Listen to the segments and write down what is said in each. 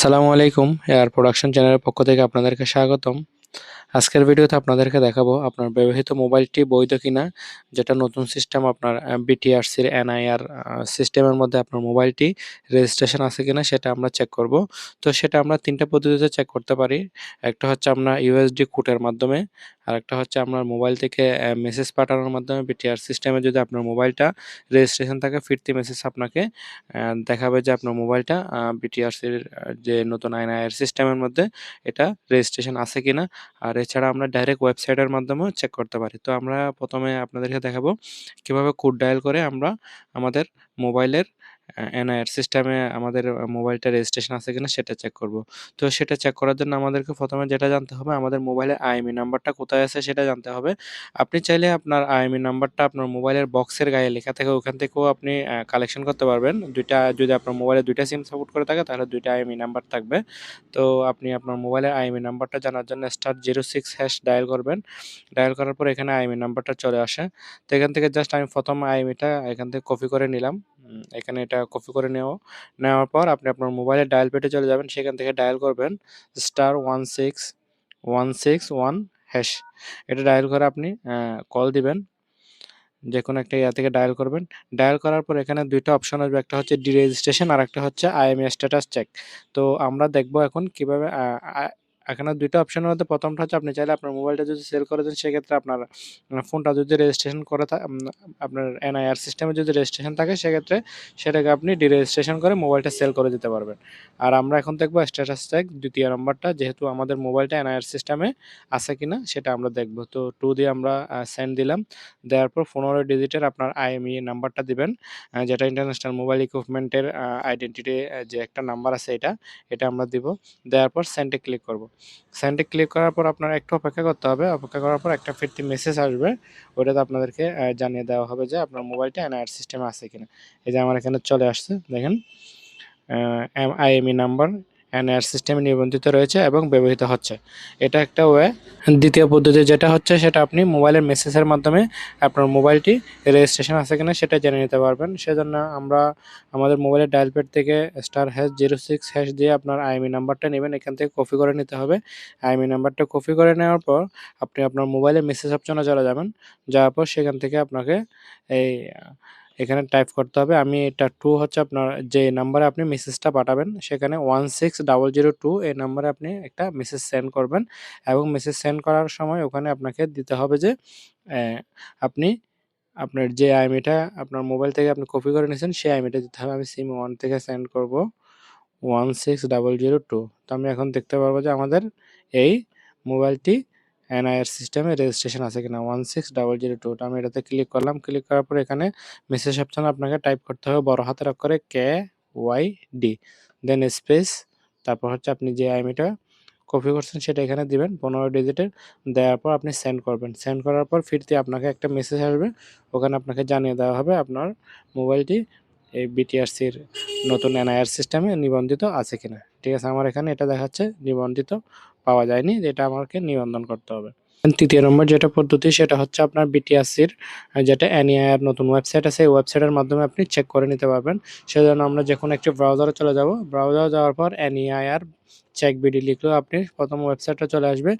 আসসালামু আলাইকুম air production চ্যানেলের পক্ষ থেকে আপনাদেরকে স্বাগতম। আজকের ভিডিওতে আপনাদেরকে দেখাবো আপনার ব্যবহৃত মোবাইলটি বৈধ কিনা, যেটা নতুন সিস্টেম আপনার বিটিআরসির এনআইআর সিস্টেমের মধ্যে আপনার মোবাইলটি রেজিস্ট্রেশন আছে কিনা সেটা আমরা চেক করব। তো সেটা আমরা তিনটা পদ্ধতিতে চেক করতে পারি। একটা হচ্ছে আমরা ইউএসডি কোটের মাধ্যমে আর একটা হচ্ছে আপনার মোবাইল থেকে মেসেজ পাঠানোর মাধ্যমে বিটিআর সিস্টেমে যদি আপনার মোবাইলটা রেজিস্ট্রেশন থাকে, ফিরতি মেসেজ আপনাকে দেখাবে যে আপনার মোবাইলটা বিটিআরসির যে নতুন আইন সিস্টেমের মধ্যে এটা রেজিস্ট্রেশন আছে কিনা। আর এছাড়া আমরা ডাইরেক্ট ওয়েবসাইটের মাধ্যমেও চেক করতে পারি। তো আমরা প্রথমে আপনাদেরকে দেখাবো কীভাবে কোড ডায়াল করে আমরা আমাদের মোবাইলের এনআইআর সিস্টেমে আমাদের মোবাইলটা রেজিস্ট্রেশন আছে কিনা সেটা চেক করব। তো সেটা চেক করার জন্য আমাদেরকে প্রথমে যেটা জানতে হবে, আমাদের মোবাইলের আইএমই নাম্বারটা কোথায় আছে সেটা জানতে হবে। আপনি চাইলে আপনার আইএমই নাম্বারটা আপনার মোবাইলের বক্সের গায়ে লেখা থাকে ওখান থেকেও আপনি কালেকশন করতে পারবেন। দুইটা, যদি আপনার মোবাইলে দুইটা সিম সাপোর্ট করে থাকে, তাহলে দুইটা আইএমই নাম্বার থাকবে। তো আপনি আপনার মোবাইলের আইএমই নাম্বারটা জানার জন্য star zero six hash dial করবেন। ডায়াল করার পর এখানে আইএমই নাম্বারটা চলে আসে। তো এখান থেকে জাস্ট আমি প্রথম আইএমইটা এখান থেকে কপি করে নিলাম। এখানে এটা কপি করে নেওয়া। নেওয়ার পর আপনি আপনার মোবাইলের ডায়াল পেটে চলে যাবেন, সেখান থেকে ডায়াল করবেন star one six one six one hash এটা ডায়াল করে আপনি কল দিবেন যে কোনো একটা ইয়া থেকে ডায়াল করবেন। ডায়াল করার পর এখানে দুইটা অপশন আসবে, একটা হচ্ছে ডি রেজিস্ট্রেশন আর একটা হচ্ছে আইএমএ স্ট্যাটাস চেক তো আমরা দেখব এখন কীভাবে এখানে দুইটা অপশনের মধ্যে প্রথমটা হচ্ছে আপনি চাইলে আপনার মোবাইলটা যদি সেল করে দেন, সেক্ষেত্রে আপনার ফোনটা যদি রেজিস্ট্রেশন করে আপনার এনআইআর সিস্টেমে যদি রেজিস্ট্রেশন থাকে, সেক্ষেত্রে সেটাকে আপনি ডি রেজিস্ট্রেশন করে মোবাইলটা সেল করে দিতে পারবেন। আর আমরা এখন দেখব স্ট্যাটাস চেক দ্বিতীয় নম্বরটা যেহেতু আমাদের মোবাইলটা এনআইআর সিস্টেমে আছে কিনা, সেটা আমরা দেখব। তো টু দিয়ে আমরা সেন্ড দিলাম। দেওয়ার পর পনেরো ডিজিটের আপনার আইএমই নাম্বারটা দিবেন যেটা ইন্টারন্যাশনাল মোবাইল ইকুইপমেন্টের আইডেন্টিটি যে একটা নাম্বার আছে এটা এটা আমরা দিব। দেওয়ার পর সেন্ডে ক্লিক করব। সেন্ডে ক্লিক করার পর আপনার একটু অপেক্ষা করতে হবে। অপেক্ষা করার পর একটা ফিরতি মেসেজ আসবে। ওটাতে আপনাদেরকে জানিয়ে দেওয়া হবে যে আপনার মোবাইলটা এনআইআর সিস্টেমে আছে কিনা। এই যে আমার এখানে চলে আসছে, দেখেন। এম আইএমই নাম্বার এনআইআর সিস্টেমে নিবন্ধিত রয়েছে এবং ব্যবহৃত হচ্ছে। এটা একটা ওয়ে। দ্বিতীয় পদ্ধতি যেটা হচ্ছে, সেটা আপনি মোবাইলের মেসেজের মাধ্যমে আপনার মোবাইলটি রেজিস্ট্রেশন আছে কিনা সেটা জেনে নিতে পারবেন। সেজন্য আমরা আমাদের মোবাইলের ডায়াল প্যাড থেকে star hash zero six hash দিয়ে আপনার আইএমই নাম্বারটা নেবেন। এখান থেকে কপি করে নিতে হবে। আইএমই নাম্বারটা কপি করে নেওয়ার পর আপনি আপনার মোবাইলে মেসেজ অপশনে চলে যাবেন। যাওয়ার পর সেখান থেকে আপনাকে এই এখানে টাইপ করতে হবে। আমি এটা টু হচ্ছে আপনার যে নাম্বারে আপনি মেসেজটা পাঠাবেন, সেখানে one six double zero two এই নাম্বারে আপনি একটা মেসেজ সেন্ড করবেন এবং মেসেজ সেন্ড করার সময় ওখানে আপনাকে দিতে হবে যে আপনি আপনার যে আইমিটা আপনার মোবাইল থেকে আপনি কপি করে নিয়েছেন, সেই আইমিটা দিতে হবে। আমি সিম ওয়ান থেকে সেন্ড করব one six double zero two তো আমি এখন দেখতে পারব যে আমাদের এই মোবাইলটি এনআইআর সিস্টেমে রেজিস্ট্রেশন আছে কিনা? One six double zero two আমি এটাতে ক্লিক করলাম। ক্লিক করার পর এখানে মেসেজ অপশন আপনাকে টাইপ করতে হবে বড় হাতের অক্ষরে K Y D then space তারপর হচ্ছে আপনি যে আইমিটা কপি করছেন সেটা এখানে দিবেন, পনেরো ডিজিটের দেওয়ার পর আপনি সেন্ড করবেন। সেন্ড করার পর ফিরতে আপনাকে একটা মেসেজ আসবে। ওখানে আপনাকে জানিয়ে দেওয়া হবে আপনার মোবাইলটি এই বিটিআরসির নতুন এনআইআর সিস্টেমে নিবন্ধিত আছে কিনা। ঠিক আছে, আমার এখানে এটা দেখাচ্ছে নিবন্ধিত। পাওয়া যায়নি, যেটা আমাকে নিবন্ধন করতে হবে। তৃতীয় নম্বর যেটা পদ্ধতি, সেটা হচ্ছে আপনার বিটিআরসির যেটা এনআইআর নতুন ওয়েবসাইট আছে, এই ওয়েবসাইটের মাধ্যমে আপনি চেক করে নিতে পারবেন। সেজন্য আমরা যখন একটি ব্রাউজারে চলে যাব ব্রাউজারে যাওয়ার পর এনইআইআর চেক বিডি লিখলেও আপনি, প্রথম ওয়েবসাইটটা চলে আসবে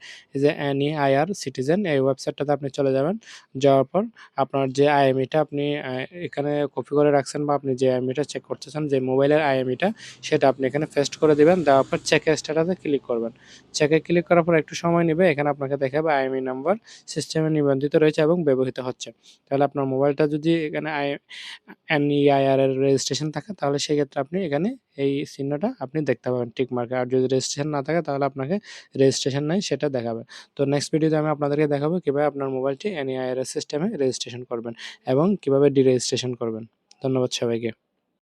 যে এনইআইআর সিটিজেন এই ওয়েবসাইটটাতে আপনি চলে যাবেন, যাওয়ার পর আপনার যে আইএমইটা আপনি এখানে কপি করে রাখছেন বা আপনি যে আইএমইটা চেক করতেছেন, যে মোবাইলের আইএমইটা সেটা আপনি এখানে পেস্ট করে দিবেন, দেওয়ার পর চেকের স্ট্যাটাসে ক্লিক করবেন। চেকে ক্লিক করার পর একটু সময় নেবে, এখানে আপনাকে দেখাবে আইএমই নাম্বার সিস্টেমে নিবন্ধিত রয়েছে এবং ব্যবহৃত হচ্ছে। তাহলে আপনার মোবাইলটা যদি এখানে আই এনইআইআর এর রেজিস্ট্রেশন থাকে, তাহলে সেক্ষেত্রে আপনি এখানে এই চিহ্নটা আপনি দেখতে পাবেন টিক মার্কে আর যদি রেজিস্ট্রেশন না থাকে, তাহলে আপনাকে রেজিস্ট্রেশন নাই, সেটা দেখাবে। তো নেক্সট ভিডিওতে আমি আপনাদেরকে দেখাবো কীভাবে আপনার মোবাইলটি এনইআইআর সিস্টেমে রেজিস্ট্রেশন করবেন এবং কীভাবে ডিরেজিস্ট্রেশন করবেন। ধন্যবাদ সবাইকে।